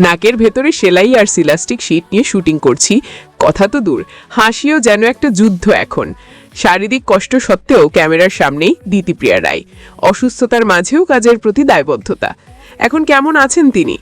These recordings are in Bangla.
নাকের ভেতরে সেলাই আর সিলাস্টিক শিট নিয়ে শুটিং করছি। কথা তো দূর, হাসিও যেন একটা যুদ্ধ এখন। শারীরিক কষ্ট সত্ত্বেও ক্যামেরার সামনেই দিতিপ্রিয়া রায়। অসুস্থতার মাঝেও কাজের প্রতি দায়বদ্ধতা। এখন কেমন আছেন তিনি?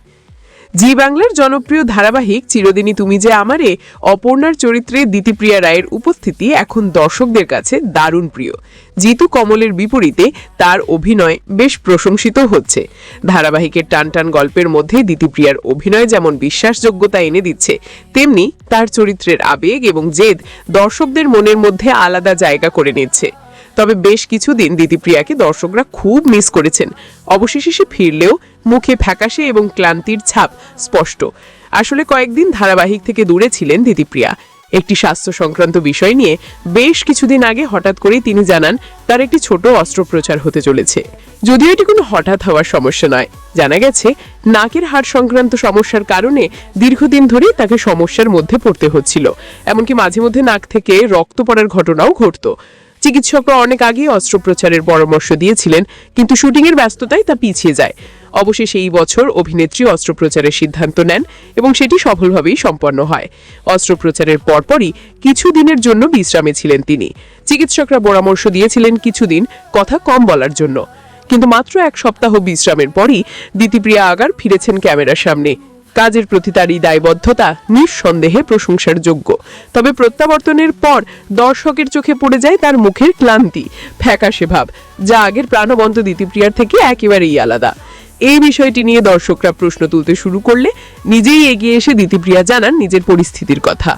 জি বাংলার জনপ্রিয় ধারাবাহিক চিরদিনই তুমি যে আমারে, অপর্ণার চরিত্রে দিতিপ্রিয়া রায়ের উপস্থিতি এখন দর্শকদের কাছে দারুণ প্রিয়। জিতু কমলের বিপরীতে তার অভিনয় বেশ প্রশংসিত হচ্ছে। ধারাবাহিকের টানটান গল্পের মধ্যে দিতিপ্রিয়ার অভিনয় যেমন বিশ্বাসযোগ্যতা এনে দিচ্ছে, তেমনি তার চরিত্রের আবেগ এবং জেদ দর্শকদের মনের মধ্যে আলাদা জায়গা করে নিচ্ছে। তবে বেশ কিছুদিন দিতিপ্রিয়াকে দর্শকরা খুব মিস করেছেন। অবশেষে সে ফিরলেও মুখে ফ্যাকাশে এবং ক্লান্তির ছাপ স্পষ্ট। আসলে কয়েকদিন ধারাবাহিক থেকে দূরে ছিলেন দিতিপ্রিয়া একটি স্বাস্থ্য সংক্রান্ত বিষয় নিয়ে বেশ কিছুদিন আগে হঠাৎ করেই তিনি জানান, তার একটি ছোট অস্ত্রোপচার হতে চলেছে। যদিও এটি কোনো হঠাৎ হওয়ার সমস্যা নয়। জানা গেছে, নাকের হাড় সংক্রান্ত সমস্যার কারণে দীর্ঘদিন ধরে তাকে সমস্যার মধ্যে পড়তে হচ্ছিল। এমনকি মাঝে মধ্যে নাক থেকে রক্ত পড়ার ঘটনাও ঘটতো। চিকিৎসকরা অনেক আগেই অস্ত্রোপচারের পরামর্শ দিয়েছিলেন, কিন্তু শুটিংয়ের ব্যস্ততায় তা পিছিয়ে যায়। অবশেষে এই বছর অভিনেত্রী অস্ত্রোপচারের সিদ্ধান্ত নেন এবং সেটি সফলভাবেই সম্পন্ন হয়। অস্ত্রোপচারের পরপরই কিছু দিনের জন্য বিশ্রামে ছিলেন তিনি। চিকিৎসকরা পরামর্শ দিয়েছিলেন কিছুদিন, কথা কম বলার জন্য। কিন্তু মাত্র এক সপ্তাহ বিশ্রামের পরই দিতিপ্রিয়া আগার ফিরেছেন ক্যামেরার সামনে। কাজের প্রতি তার এই দায়বদ্ধতা নিঃসন্দেহে প্রশংসার যোগ্য। তবে প্রত্যাবর্তনের পর দর্শকের চোখে পড়ে যায় তার মুখের ক্লান্তি, ফ্যাকাশে ভাব, যা আগের প্রাণবন্ত দিতিপ্রিয়ার থেকে একেবারেই আলাদা। এই বিষয়টি নিয়ে দর্শকরা প্রশ্ন তুলতে শুরু করলে নিজেই এগিয়ে এসে দিতিপ্রিয়া জানান নিজের পরিস্থিতির কথা।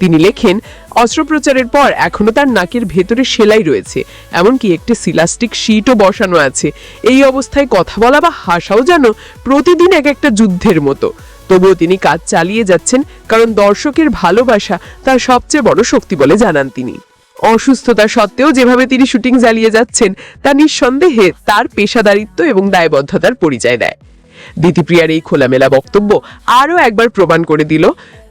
তিনি লেখেন, অস্ত্রোপচারের পর এখনও তার নাকের ভেতরে সেলাই রয়েছে, এমনকি একটি সিলাস্টিক শিটও বসানো আছে। এই অবস্থায় কথা বলা বা হাসাও যেন প্রতিদিন এক একটা যুদ্ধের মতো। তবুও তিনি কাজ চালিয়ে যাচ্ছেন, কারণ দর্শকের ভালোবাসা তার সবচেয়ে বড় শক্তি বলে জানান তিনি। অসুস্থতা সত্ত্বেও যেভাবে তিনি শুটিং চালিয়ে যাচ্ছেন, তা নিঃসন্দেহে তার পেশাদারিত্ব এবং দায়বদ্ধতার পরিচয় দেয়। দিতিপ্রিয়ার এই খোলামেলা বক্তব্য আরও একবার প্রমাণ করে দিল,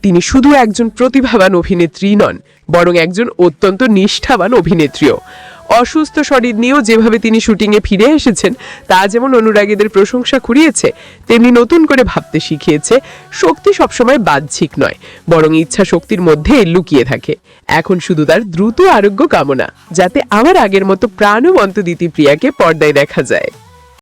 তিনি শুধু একজন প্রতিভাবান অভিনেত্রী নন, বরং একজন অত্যন্ত নিষ্ঠাবান অভিনেত্রীও। অসুস্থ শরীর নিয়েও যেভাবে তিনি শুটিংয়ে ফিরে এসেছেন, তা যেমন অনুরাগীদের প্রশংসা কুড়িয়েছে, তেমনি নতুন করে ভাবতে শিখিয়েছে, শক্তি সবসময় বাহ্যিক নয়, বরং ইচ্ছা শক্তির মধ্যে লুকিয়ে থাকে। এখন শুধু তার দ্রুত আরোগ্য কামনা, যাতে আমার আগের মতো প্রাণবন্ত দিতিপ্রিয়াকে পর্দায় দেখা যায়।